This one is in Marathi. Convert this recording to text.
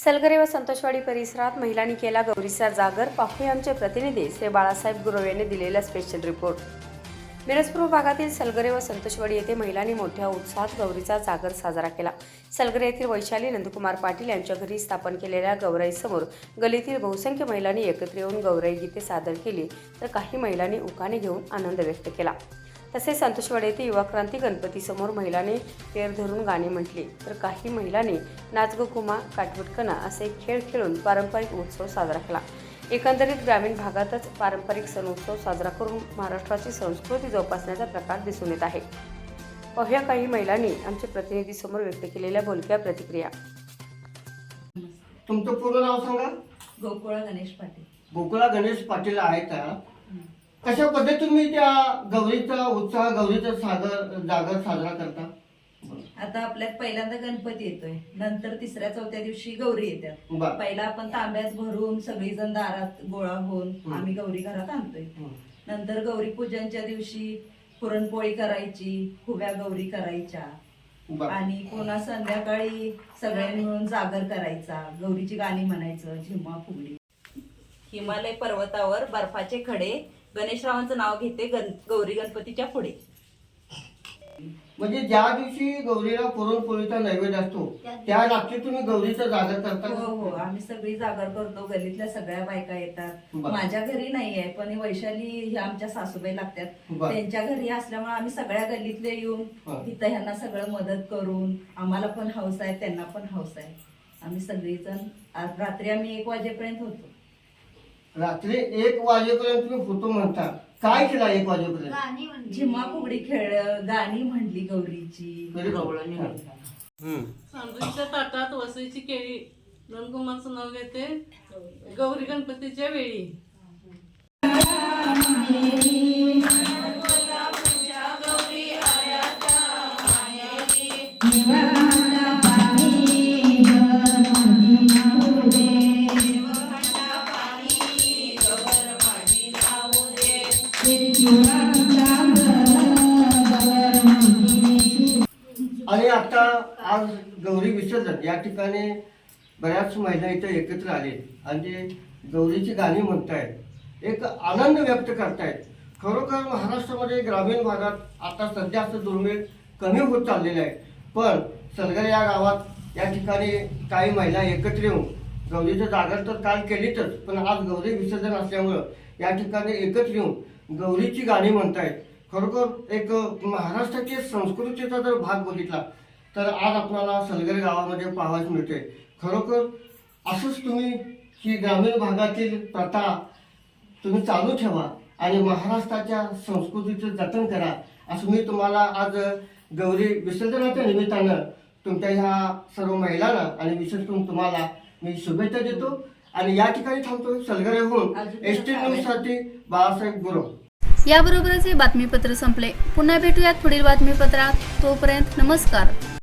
सलगरे व संतोषवाडी परिसरात महिलांनी केला गौरीचा जागर. पाहुणे आमचे प्रतिनिधी श्री बाळासाहेब गुरव यांनी दिलेला स्पेशल रिपोर्ट मिरजपूर भागातील सलगरे व संतोषवाडी येथे महिलांनी मोठ्या उत्साहात गौरीचा जागर साजरा केला. सलगरे येथील वैशाली नंदकुमार पाटील यांच्या घरी स्थापन केलेल्या गौराईसमोर गलीतील बहुसंख्य महिलांनी एकत्र येऊन गौराई गीते सादर केली. तर काही महिलांनी उकाने घेऊन आनंद व्यक्त केला. तसेच संतोषवाडी येथे युवा क्रांती गणपतीसमोर महिलांनी पेर धरून गाणी म्हटली. तर काही महिलांनी नाचगो कुमा काटवटकना असे खेळ खेळून पारंपरिक उत्सव साजरा केला. एकंदरीत ग्रामीण भागातच पारंपरिक सण उत्सव साजरा करून महाराष्ट्राची संस्कृती जोपासण्याचा प्रकार दिसून येत आहे. पाहूया काही महिलांनी आमच्या प्रतिनिधीसमोर व्यक्त केलेल्या बोलक्या प्रतिक्रिया. तुमचं पूर्ण नाव सांगा. गोकुळ गणेश पाटील. गोकुळा गणेश पाटील आहेत कशा पद्धतीने त्या गौरीचा उत्साह गौरीचा सागर जागर साजरा करता? आता आपल्यात पहिल्यांदा गणपती येतोय. नंतर तिसऱ्या चौथ्या दिवशी गौरी येतात बर. पहिला आपण तांब्यात भरून सगळीजण दारात गोळा होऊन हं. आम्ही गौरी घरात आणतोय. हं. नंतर गौरी पूजनच्या दिवशी पुरणपोळी करायची खुब्या गौरी करायच्या. बर. आणि पुन्हा संध्याकाळी सगळ्यांनी मिळून जागर करायचा. गौरीची गाणी म्हणायचं झिम्मा फुगडी. हिमालय पर्वतावर बर्फाचे खडे गणेशरावांचं नाव घेते गण गौरी गणपतीच्या पुढे. म्हणजे ज्या दिवशी गौरीला पुरणपोळीचा नैवेद्य असतो त्या रात्री तुम्ही गौरीचा जागर करता हो हो. आम्ही सगळी जागर करतो. गल्लीतल्या सगळ्या बायका येतात. बरं. माझ्या घरी नाहीये पण वैशाली ह्या आमच्या सासूबाई लागतात. बरं. त्यांच्या घरी असल्यामुळे आम्ही सगळ्या गल्लीतले येऊन बरं. तिथं ह्यांना सगळं मदत करून आम्हाला पण हौस आहे त्यांना पण हौस आहे. आम्ही सगळीजण आज रात्री आम्ही एक वाजेपर्यंत होतो. रात्री एक वाजेपर्यंत तुम्ही फोटो म्हणता. काय केला एक वाजेपर्यंत? झिम्मा फुगडी खेळ गाणी म्हणली गौरीची. good. हम्म. सांडूच्या ताटात वसईची केळी. नंदकुमारचं नाव घेते. गौरी गणपतीच्या वेळी. आणि आता आज गौरी विसर्जन. या ठिकाणी बऱ्याच महिला इथं एकत्र आले. आणि ते गौरीची गाणी म्हणतायत. एक आनंद व्यक्त करतायत. खरोखर महाराष्ट्रामध्ये ग्रामीण भागात आता सध्या असं दुर्मिळ कमी होत चाललेलं आहे. पण सलगर या गावात या ठिकाणी काही महिला एकत्र येऊन गौरीचं जागर तर काल केलीतच पण आज गौरी विसर्जन असल्यामुळं या ठिकाणी एकत्र येऊन गौरीची गाणी म्हणतायत. खरोखर एक महाराष्ट्राची संस्कृतीचा जर भाग बघितला तर आज आपल्याला सलगर गावामध्ये पाहावयास मिळते खरोखर असंच तुम्ही ही ग्रामीण भागातील प्रथा तुम्ही चालू ठेवा आणि महाराष्ट्राच्या संस्कृतीचं जतन करा. असं मी तुम्हाला आज गौरी विसर्जनाच्या निमित्तानं तुमच्या ह्या सर्व महिलांना आणि विशेष करून तुम्हाला मी शुभेच्छा देतो. आणि या ठिकाणी थांबतो सलगरेहून एस टी न्यूजसाठी बाळासाहेब गुरव. याबरोबरच हे बातमीपत्र संपले. पुन्हा भेटूयात पुढील बातमीपत्रात. तोपर्यंत नमस्कार.